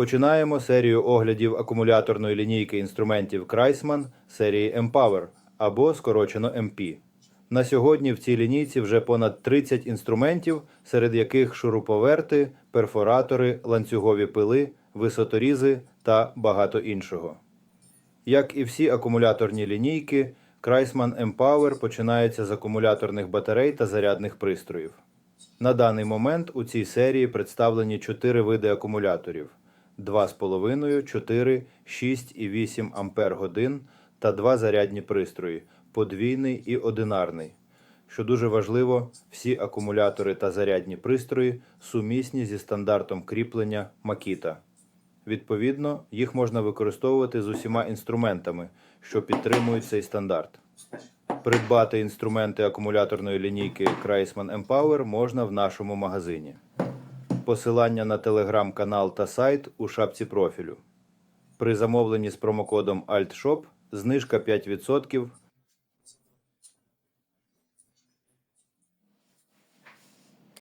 Починаємо серію оглядів акумуляторної лінійки інструментів Крайсман серії Empower або скорочено MP. На сьогодні в цій лінійці вже понад 30 інструментів, серед яких шуруповерти, перфоратори, ланцюгові пили, висоторізи та багато іншого. Як і всі акумуляторні лінійки, Крайсман Empower починається з акумуляторних батарей та зарядних пристроїв. На даний момент у цій серії представлені 4 види акумуляторів: 2,5, 4, 6 і 8 Ампер годин та два зарядні пристрої подвійний і одинарний. Що дуже важливо, всі акумулятори та зарядні пристрої сумісні зі стандартом кріплення Makita. Відповідно, їх можна використовувати з усіма інструментами, що підтримують цей стандарт. Придбати інструменти акумуляторної лінійки Kreisman Empower можна в нашому магазині. Посилання на телеграм-канал та сайт у шапці профілю. При замовленні з промокодом ALTSHOP знижка 5%